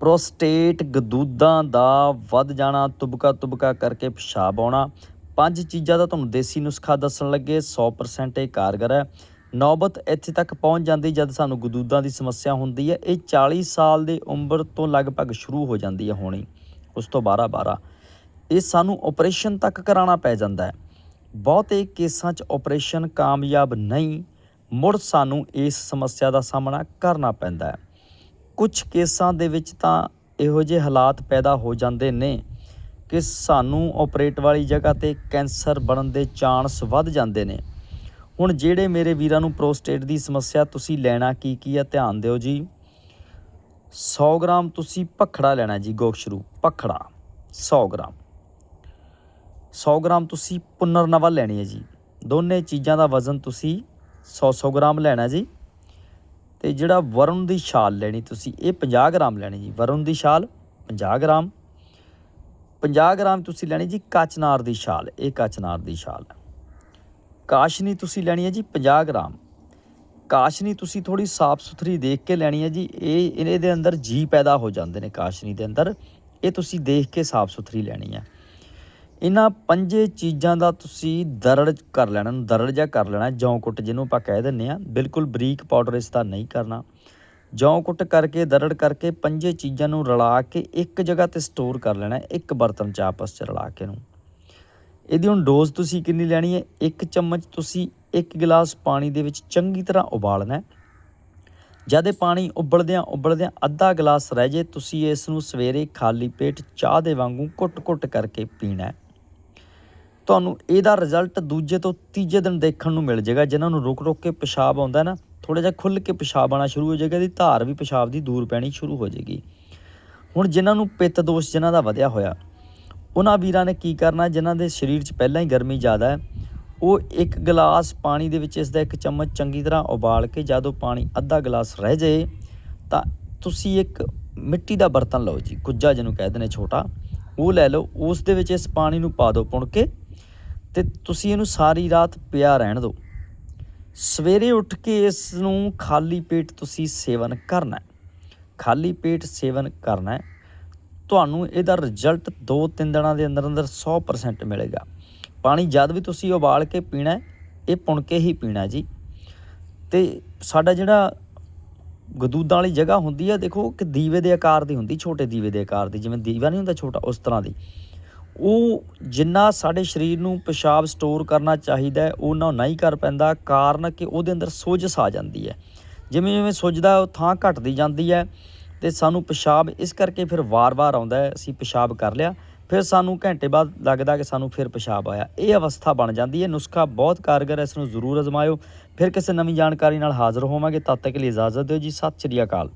Prostate ਗਦੂਦਾਂ ਦਾ ਵੱਧ ਜਾਣਾ, ਤੁਬਕਾ ਤੁਬਕਾ ਕਰਕੇ ਪਿਸ਼ਾਬ ਆਉਣਾ। ਪੰਜ ਚੀਜ਼ਾਂ ਦਾ ਤੁਹਾਨੂੰ ਦੇਸੀ ਨੁਸਖਾ ਦੱਸਣ ਲੱਗੇ 100% ਇਹ ਕਾਰਗਰ ਹੈ। ਨੌਬਤ ਇੱਥੇ ਤੱਕ ਪਹੁੰਚ ਜਾਂਦੀ ਜਦ ਸਾਨੂੰ ਗਦੂਦਾਂ ਦੀ ਸਮੱਸਿਆ ਹੁੰਦੀ ਹੈ। ਇਹ 40 ਸਾਲ ਦੀ ਉਮਰ ਤੋਂ ਲਗਭਗ ਸ਼ੁਰੂ ਹੋ ਜਾਂਦੀ ਹੈ ਹੋਣੀ, ਉਸ ਤੋਂ 12 12 ਇਹ ਸਾਨੂੰ ਆਪਰੇਸ਼ਨ ਤੱਕ ਕਰਾਉਣਾ ਪੈ ਜਾਂਦਾ ਹੈ। ਬਹੁਤੇ ਕੇਸਾਂ 'ਚ ਆਪਰੇਸ਼ਨ ਕਾਮਯਾਬ ਨਹੀਂ, ਮੁੜ ਸਾਨੂੰ ਇਸ ਸਮੱਸਿਆ ਦਾ ਸਾਹਮਣਾ ਕਰਨਾ ਪੈਂਦਾ ਹੈ। ਕੁਝ ਕੇਸਾਂ ਦੇ ਵਿੱਚ ਤਾਂ ਇਹੋ ਜਿਹੇ ਹਾਲਾਤ ਪੈਦਾ ਹੋ ਜਾਂਦੇ ਨੇ ਕਿ ਸਾਨੂੰ ਆਪਰੇਟ ਵਾਲੀ ਜਗ੍ਹਾ ਤੇ ਕੈਂਸਰ ਬਣਨ ਦੇ ਚਾਂਸ ਵੱਧ ਜਾਂਦੇ ਨੇ। ਹੁਣ ਜਿਹੜੇ ਮੇਰੇ ਵੀਰਾਂ ਨੂੰ ਪ੍ਰੋਸਟੇਟ ਦੀ ਸਮੱਸਿਆ ਤੁਸੀਂ ਲੈਣਾ ਕੀ ਕੀ ਹੈ ਧਿਆਨ ਦਿਓ ਜੀ। 100 ਗ੍ਰਾਮ ਤੁਸੀਂ ਭਖੜਾ ਲੈਣਾ ਜੀ ਗੋਖਸ਼ਰੂ ਭਖੜਾ 100 ਗ੍ਰਾਮ। 100 ਗ੍ਰਾਮ ਤੁਸੀਂ ਪੁਨਰਨਵਾ ਲੈਣੀ ਹੈ ਜੀ। ਦੋਨੇ ਚੀਜ਼ਾਂ ਦਾ ਵਜ਼ਨ ਤੁਸੀਂ 100-100 ਗ੍ਰਾਮ ਲੈਣਾ ਜੀ। ਤੇ ਜਿਹੜਾ ਵਰੁਣ ਦੀ ਛਾਲ ਲੈਣੀ ਤੁਸੀਂ, ਇਹ 50 ਗ੍ਰਾਮ ਲੈਣੀ ਜੀ। ਵਰੁਣ ਦੀ ਛਾਲ 50 ਗ੍ਰਾਮ। 50 ਗ੍ਰਾਮ ਤੁਸੀਂ ਲੈਣੀ ਜੀ ਕਾਚਨਾਰ ਦੀ ਛਾਲ, ਇਹ ਕਾਚਨਾਰ ਦੀ ਛਾਲ ਕਾਸ਼ਨੀ ਤੁਸੀਂ ਲੈਣੀ ਹੈ ਜੀ 50 ਗ੍ਰਾਮ। ਕਾਸ਼ਨੀ ਤੁਸੀਂ ਥੋੜੀ ਸਾਫ਼ ਸੁਥਰੀ ਦੇਖ ਕੇ ਲੈਣੀ ਹੈ ਜੀ, ਇਹ ਇਹਦੇ ਅੰਦਰ ਜੀ ਪੈਦਾ ਹੋ ਜਾਂਦੇ ਨੇ ਕਾਸ਼ਨੀ ਦੇ ਅੰਦਰ। ਇਹ ਤੁਸੀਂ ਦੇਖ ਕੇ ਸਾਫ਼ ਸੁਥਰੀ ਲੈਣੀ ਹੈ। ਇਹਨਾਂ ਪੰਜੇ ਚੀਜ਼ਾਂ ਦਾ ਤੁਸੀਂ ਦਰੜ ਕਰ ਲੈਣਾ ਨੂੰ ਦਰੜ ਜਿਹਾ ਕਰ ਲੈਣਾ, ਜੌਂ ਕੁੱਟ ਜਿਹਨੂੰ ਆਪਾਂ ਕਹਿ ਦਿੰਨੇ ਆ ਬਿਲਕੁਲ ਬਰੀਕ ਪਾਊਡਰ ਇਸ ਦਾ ਨਹੀਂ ਕਰਨਾ। ਜੌਂ ਕੁੱਟ ਕਰਕੇ, ਦਰੜ ਕਰਕੇ ਪੰਜੇ ਚੀਜ਼ਾਂ ਨੂੰ ਰਲਾ ਕੇ ਇੱਕ ਜਗ੍ਹਾ ਤੇ ਸਟੋਰ ਕਰ ਲੈਣਾ, ਇੱਕ ਬਰਤਨ 'ਚ ਆਪਸ 'ਚ ਰਲਾ ਕੇ ਨੂੰ ਇਹਦੀ ਹੁਣ ਡੋਜ਼ ਤੁਸੀਂ ਕਿੰਨੀ ਲੈਣੀ ਹੈ? ਇੱਕ ਚਮਚ ਤੁਸੀਂ ਇੱਕ ਗਲਾਸ ਪਾਣੀ ਦੇ ਵਿੱਚ ਚੰਗੀ ਤਰ੍ਹਾਂ ਉਬਾਲਣਾ ਹੈ। ਜਦ ਇਹ ਪਾਣੀ ਉਬਲਦਿਆਂ ਉਬਲਦਿਆਂ ਅੱਧਾ ਗਲਾਸ ਰਹਿ ਜੇ, ਤੁਸੀਂ ਇਸ ਨੂੰ ਸਵੇਰੇ ਖਾਲੀ ਪੇਟ ਚਾਹ ਦੇ ਵਾਂਗੂ ਘੁੱਟ-ਘੁੱਟ ਕਰਕੇ ਪੀਣਾ ਹੈ। ਤੁਹਾਨੂੰ ਇਹਦਾ ਰਿਜ਼ਲਟ ਦੂਜੇ ਤੋਂ ਤੀਜੇ ਦਿਨ ਦੇਖਣ ਨੂੰ ਮਿਲ ਜਾਏਗਾ। ਜਿਨ੍ਹਾਂ ਨੂੰ ਰੁਕ-ਰੁਕ ਕੇ ਪਿਸ਼ਾਬ ਆਉਂਦਾ ਨਾ ਥੋੜਾ ਜਿਹਾ ਖੁੱਲ ਕੇ ਪਿਸ਼ਾਬ ਆਉਣਾ ਸ਼ੁਰੂ ਹੋ ਜਾਏਗਾ, ਇਹਦੀ ਧਾਰ ਵੀ ਪਿਸ਼ਾਬ ਦੀ ਦੂਰ ਪੈਣੀ ਸ਼ੁਰੂ ਹੋ ਜਾਏਗੀ। ਹੁਣ ਜਿਨ੍ਹਾਂ ਨੂੰ ਪਿੱਤ ਦੋਸ਼ ਜਿਨ੍ਹਾਂ ਦਾ ਵਧਿਆ ਹੋਇਆ, ਉਹਨਾਂ ਵੀਰਾਂ ਨੇ ਕੀ ਕਰਨਾ? ਜਿਨ੍ਹਾਂ ਦੇ ਸਰੀਰ 'ਚ ਪਹਿਲਾਂ ਹੀ ਗਰਮੀ ਜ਼ਿਆਦਾ ਹੈ, ਉਹ ਇੱਕ ਗਲਾਸ ਪਾਣੀ ਦੇ ਵਿੱਚ ਇਸ ਦਾ ਇੱਕ ਚਮਚ ਚੰਗੀ ਤਰ੍ਹਾਂ ਉਬਾਲ ਕੇ ਜਦੋਂ ਪਾਣੀ ਅੱਧਾ ਗਲਾਸ ਰਹਿ ਜਾਏ, ਤਾਂ ਤੁਸੀਂ ਇੱਕ ਮਿੱਟੀ ਦਾ ਬਰਤਨ ਲਓ ਜੀ ਕੁੱਜਾ ਜਿਹਨੂੰ ਕਹਿੰਦੇ ਨੇ ਛੋਟਾ, ਉਹ ਲੈ ਲਓ, ਉਸ ਦੇ ਵਿੱਚ ਇਸ ਪਾਣੀ ਨੂੰ ਪਾ ਦਿਓ ਪੁਣ ਕੇ ਤੇ ਤੁਸੀਂ ਇਹਨੂੰ ਸਾਰੀ ਰਾਤ ਪਿਆ ਰਹਿਣ ਦਿਓ। ਸਵੇਰੇ ਉੱਠ ਕੇ ਇਸ ਨੂੰ ਖਾਲੀ ਪੇਟ ਤੁਸੀਂ ਸੇਵਨ ਕਰਨਾ ਖਾਲੀ ਪੇਟ ਸੇਵਨ ਕਰਨਾ ਤੁਹਾਨੂੰ ਇਹਦਾ ਰਿਜ਼ਲਟ 2-3 ਦਿਨਾਂ ਦੇ ਅੰਦਰ ਅੰਦਰ 100% ਮਿਲੇਗਾ। ਪਾਣੀ ਜਦ ਵੀ ਤੁਸੀਂ ਉਬਾਲ ਕੇ ਪੀਣਾ ਇਹ ਪੁਣ ਕੇ ਹੀ ਪੀਣਾ ਜੀ। ਤੇ ਸਾਡਾ ਜਿਹੜਾ ਗਦੂਦਾਂ ਵਾਲੀ ਜਗ੍ਹਾ ਹੁੰਦੀ ਹੈ, ਦੇਖੋ ਕਿ ਦੀਵੇ ਦੇ ਆਕਾਰ ਦੀ ਹੁੰਦੀ, ਛੋਟੇ ਦੀਵੇ ਦੇ ਆਕਾਰ ਦੀ, ਜਿਵੇਂ ਦੀਵਾ ਨਹੀਂ ਹੁੰਦਾ ਛੋਟਾ, ਉਸ ਤਰ੍ਹਾਂ ਦੀ। ਉਹ ਜਿੰਨਾ ਸਾਡੇ ਸਰੀਰ ਨੂੰ ਪਿਸ਼ਾਬ ਸਟੋਰ ਕਰਨਾ ਚਾਹੀਦਾ ਹੈ ਉਹਨਾਂ ਨਹੀਂ ਕਰ ਪੈਂਦਾ, ਕਾਰਨ ਕਿ ਉਹਦੇ ਅੰਦਰ ਸੋਜਸ ਆ ਜਾਂਦੀ ਹੈ। ਜਿਵੇਂ ਜਿਵੇਂ ਸੁੱਜਦਾ ਉਹ ਥਾਂ ਘਟਦੀ ਜਾਂਦੀ ਹੈ ਤੇ ਸਾਨੂੰ ਪਿਸ਼ਾਬ ਇਸ ਕਰਕੇ ਫਿਰ ਵਾਰ-ਵਾਰ ਆਉਂਦਾ ਹੈ, ਅਸੀਂ ਪਿਸ਼ਾਬ ਕਰ ਲਿਆ, ਫਿਰ ਸਾਨੂੰ ਘੰਟੇ ਬਾਅਦ ਲੱਗਦਾ ਕਿ ਸਾਨੂੰ ਫਿਰ ਪਿਸ਼ਾਬ ਆਇਆ। ਇਹ ਅਵਸਥਾ ਬਣ ਜਾਂਦੀ ਹੈ, ਨੁਸਖਾ ਬਹੁਤ ਕਾਰਗਰ ਹੈ, ਇਸ ਨੂੰ ਜ਼ਰੂਰ ਅਜ਼ਮਾਇਓ। ਫਿਰ ਕਿਸੇ ਨਵੀਂ ਜਾਣਕਾਰੀ ਨਾਲ ਹਾਜ਼ਰ ਹੋਵਾਂਗੇ, ਤਦ ਤੱਕ ਲਈ ਇਜਾਜ਼ਤ ਦਿਓ ਜੀ, ਸਤਿ ਸ਼੍ਰੀ ਅਕਾਲ।